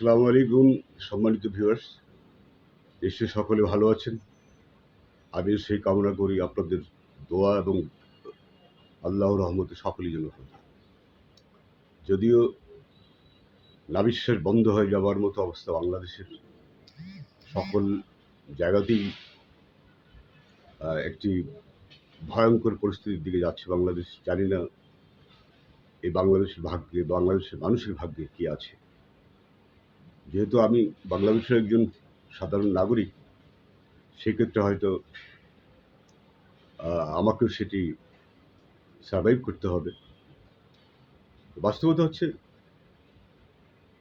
আসসালামু আলাইকুম, সম্মানিত ভিউয়ার্স নিশ্চয়ই সকলে ভালো আছেন। আমি সেই কামনা করি আপনাদের দোয়া এবং আল্লাহর রহমতে সকলেই যেন ভালো। যদিও নাবিশ্বাস বন্ধ হয়ে যাওয়ার মতো অবস্থা বাংলাদেশের সকল জায়গাতেই একটি ভয়ঙ্কর পরিস্থিতির দিকে যাচ্ছে বাংলাদেশ। জানি না এই বাংলাদেশের ভাগ্যে, বাংলাদেশের মানুষের ভাগ্যে কি আছে। যেহেতু আমি বাংলাদেশের একজন সাধারণ নাগরিক, সেক্ষেত্রে হয়তো আমাকেও সেটি সার্ভাইভ করতে হবে। বাস্তবতা হচ্ছে,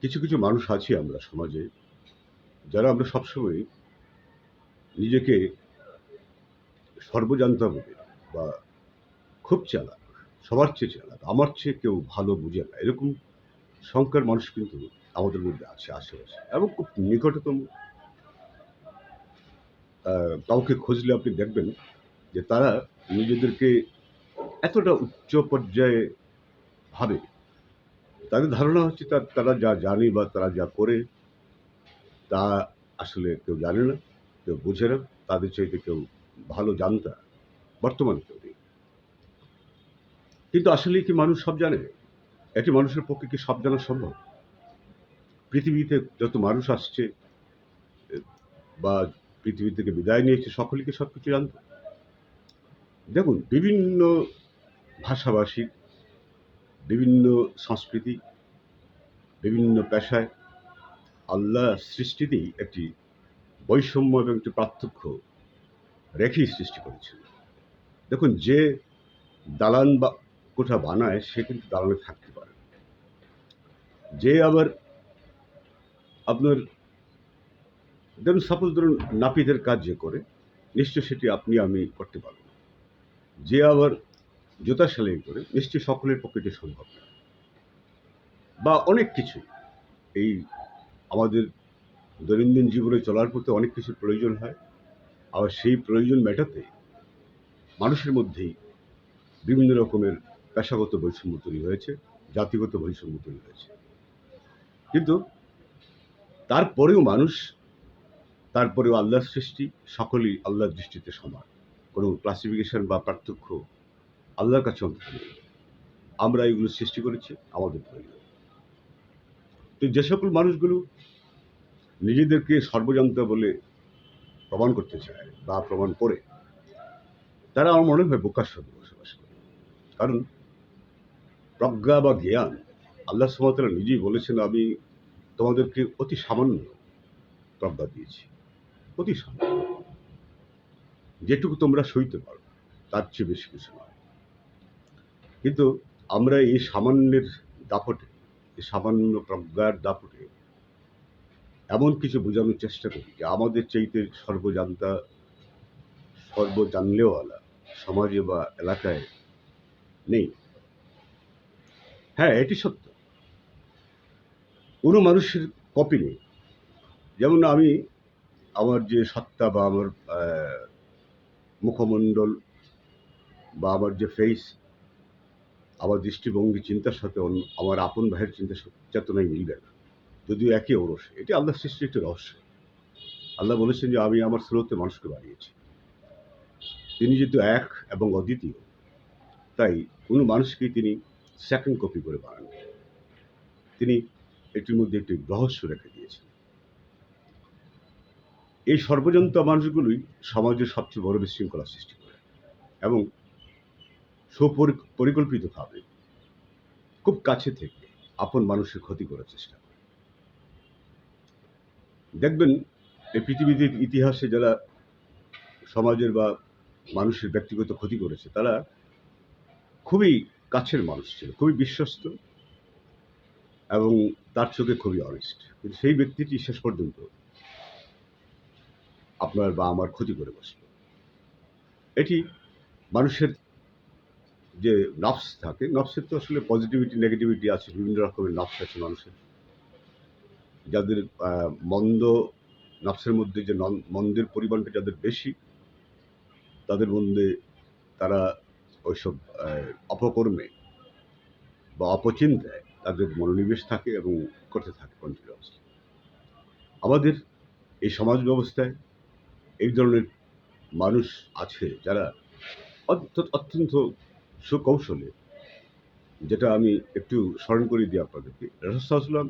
কিছু কিছু মানুষ আছি আমরা সমাজে, যারা আমরা সবসময় নিজেকে সর্বজান্তা বলে বা খুব চালাক, সবার চেয়ে চালাক, আমার চেয়ে কেউ ভালো বুঝে না। এরকম সংখ্যার মানুষ কিন্তু আমাদের মধ্যে আছে আশেপাশে। এবং খুব নিকটতম কাউকে খুঁজলে আপনি দেখবেন যে তারা নিজেদেরকে এতটা উচ্চ পর্যায়ে ভাবে। তাদের ধারণা হচ্ছে তার, তারা যা জানে বা তারা যা করে, তা আসলে কেউ জানে না, কেউ বোঝে না, তাদের চাইতে কেউ ভালো জানতা বর্তমানে কেউ নেই। কিন্তু আসলে কি মানুষ সব জানে? একটি মানুষের পক্ষে কি সব জানা সম্ভব? পৃথিবীতে যত মানুষ আসছে, বা পৃথিবী থেকে বিদায় নিয়েছে, সকলকে সব কিছু জানত। দেখুন, বিভিন্ন ভাষাভাষী, বিভিন্ন সংস্কৃতি, বিভিন্ন পেশায় আল্লাহ সৃষ্টিতেই একটি বৈষম্য এবং একটি পার্থক্য রেখেই সৃষ্টি করেছেন দেখুন, যে দালান বা কোঠা বানায়, সে কিন্তু দালানে থাকতে পারে যে আবার আপনার, ধরুন সাপোজ ধরুন, নাপিতের কাজ যে করে, নিশ্চয় সেটি আপনি, আমি করতে পারব। যে আবার জুতা সেলাই করে নিশ্চয়ই সকলের পক্ষে এটি সম্ভব না। বা অনেক কিছু। এই আমাদের দৈনন্দিন জীবনে চলার পথে অনেক কিছুর প্রয়োজন হয়। আবার সেই প্রয়োজন মেটাতে মানুষের মধ্যেই বিভিন্ন রকমের পেশাগত বৈষম্য তৈরি হয়েছে, জাতিগত বৈষম্য তৈরি হয়েছে। কিন্তু তারপরেও মানুষ, তারপরেও আল্লাহর সৃষ্টি, সকলেই আল্লাহর দৃষ্টিতে সমান। কোনো ক্লাসিফিকেশন বা পার্থক্য আল্লাহর কাছে অন্তত নেই। আমরা এগুলো সৃষ্টি করেছি, আমাদের প্রয়োজন। তো যে সকল মানুষগুলো নিজেদেরকে সর্বজান্তা বলে প্রমাণ করতে চায় বা প্রমাণ করে, তারা আমার মনে হয় বোকার সাথে বসবাস করে। কারণ প্রজ্ঞা বা জ্ঞান আল্লাহ সুমাতারা নিজেই বলেছেন, আমি তোমাদেরকে অতি সামান্য প্রজ্ঞা দিয়েছি। অতি সামান্য। যেটুকু তোমরা সইতে পারো, তার চেয়ে বেশি কিছু নয়। কিন্তু আমরা এই সামান্যের দাপটে, এই সামান্য প্রজ্ঞার দাপটে এমন কিছু বোঝানোর চেষ্টা করি যে আমাদের চাইতে সর্বজান্তা, সর্বজানলেওয়ালা সমাজে বা এলাকায় নেই। হ্যাঁ এটি সত্য। কোনো মানুষের কপি নেই। যেমন আমি আমার যে সত্তা বা আমার মুখমণ্ডল বা আমার যে ফেস আমার দৃষ্টিভঙ্গি, চিন্তার সাথে আমার আপন ভাইয়ের চিন্তা চেতনায় মিলবে না। যদিও একই ওরস, এটি আল্লাহ সৃষ্টির একটি রহস্য। আল্লাহ বলেছেন যে আমি আমার স্রোতে মানুষকে বানিয়েছি। তিনি যেহেতু এক এবং অদ্বিতীয়, তাই কোনো মানুষকেই তিনি সেকেন্ড কপি করে বানান তিনি এটির মধ্যে একটি রহস্য রেখে দিয়েছেন এই সর্বজন্ত মানুষগুলোই সমাজের সবচেয়ে বড় বিশৃঙ্খলা সৃষ্টি করে এবং সুপরিকল্পিতভাবে খুব কাছে থেকে আপন মানুষের ক্ষতি করার চেষ্টা করে। দেখবেন, এই পৃথিবীতে ইতিহাসে যারা সমাজের বা মানুষের ব্যক্তিগত ক্ষতি করেছে, তারা খুবই কাছের মানুষ ছিল, খুবই বিশ্বস্ত। এবং তার চোখে খুবই অনেস্ট কিন্তু সেই ব্যক্তিটি শেষ পর্যন্ত আপনার বা আমার ক্ষতি করে বসল। এটি মানুষের যে নফস থাকে নফসের তো আসলে পজিটিভিটি নেগেটিভিটি আছে, বিভিন্ন রকমের নফস আছে মানুষের। যাদের মন্দ নফসের মধ্যে যে মন্দের পরিমাণটা যাদের বেশি, তাদের মধ্যে তারা ওইসব অপকর্মে বা অপচিন্তায় তাদের মনোনিবেশ থাকে এবং করতে থাকে কন্টিনিউয়াসলি আমাদের এই সমাজ ব্যবস্থায় এই ধরনের মানুষ আছে যারা অত্যন্ত সুকৌশলে, যেটা আমি একটু স্মরণ করে দিই আপনাদেরকে। রসুলাম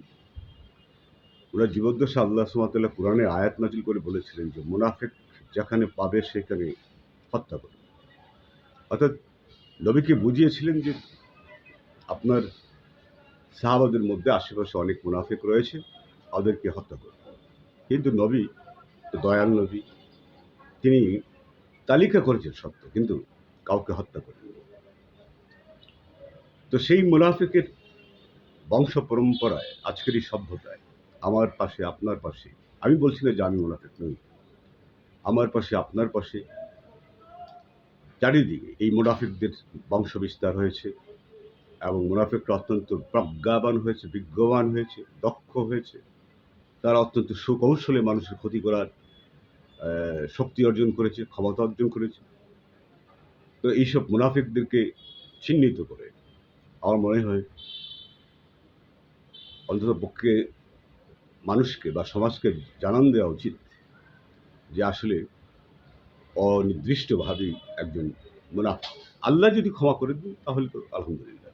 ওনার জীবদ্দশা আল্লাহ সুমাতাল্লাহ কোরআনে আয়াত নাজিল করে বলেছিলেন যে, মুনাফেক যেখানে পাবে সেখানে হত্যা করবে। অর্থাৎ নবীকে বুঝিয়েছিলেন যে আপনার সাহাবাদের মধ্যে আশেপাশে অনেক মুনাফেক রয়েছে ওদেরকে হত্যা করবে কিন্তু নবী, দয়াল নবী, তিনি তালিকা করেছেন সত্য কিন্তু কাউকে হত্যা করেন তো সেই মুনাফিকের বংশ পরম্পরায়, আজকের এই সভ্যতায়, আমার পাশে, আপনার পাশে, আমি বলছি না যে আমি মুনাফিক নই। আমার পাশে, আপনার পাশে, চারিদিকে এই মুনাফিকদের বংশ বিস্তার হয়েছে। এবং মুনাফিকরা অত্যন্ত প্রজ্ঞাবান হয়েছে, বিজ্ঞবান হয়েছে, দক্ষ হয়েছে। তারা অত্যন্ত সুকৌশলে মানুষের ক্ষতি করার শক্তি অর্জন করেছে, ক্ষমতা অর্জন করেছে। তো এইসব মুনাফিকদেরকে চিহ্নিত করে আমার মনে হয় অন্তত পক্ষে মানুষকে বা সমাজকে জানান দেওয়া উচিত যে আসলে অনির্দিষ্টভাবেই একজন মুনাফিক। আল্লাহ যদি ক্ষমা করে দিন তাহলে তো আলহামদুলিল্লাহ।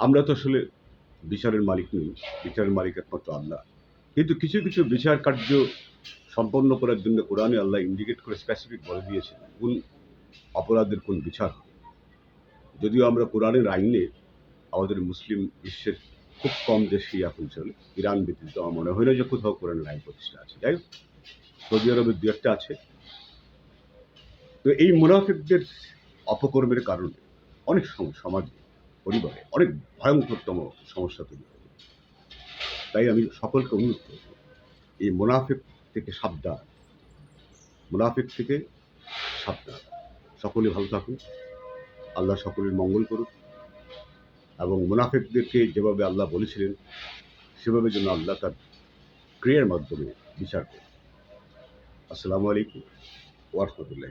আমরা তো আসলে বিচারের মালিক নই, বিচারের মালিক একমাত্র আল্লাহ। কিন্তু কিছু কিছু বিচার কার্য সম্পন্ন করার জন্য কোরআনে আল্লাহ ইন্ডিকেট করে স্পেসিফিক বলে দিয়েছেন কোন অপরাধের কোন বিচার হবে। যদিও আমরা কোরআনের আইনে আমাদের মুসলিম বিশ্বের খুব কম দেশেই এখন চলে। ইরান ব্যতীত আমার মনে হয় না যে কোথাও কোরআনের আইন প্রতিষ্ঠা আছে। যাই হোক, সৌদি আরবের দু একটা আছে। তো এই মুনাফিকদের অপকর্মের কারণে অনেক সম- সমাজে পরিবারে অনেক ভয়ঙ্করতম সমস্যা তৈরি হবে তাই আমি সকলকে অনুরোধ করব, এই মুনাফিক থেকে সাবধান। মুনাফিক থেকে সাবধান। সকলে ভালো থাকুন। আল্লাহ সকলের মঙ্গল করুক। এবং মুনাফিকদেরকে যেভাবে আল্লাহ বলেছিলেন, সেভাবে যেন আল্লাহ তার ক্রিয়ার মাধ্যমে বিচার করুন আসসালামু আলাইকুম ওয়ারহমতুল্লাহ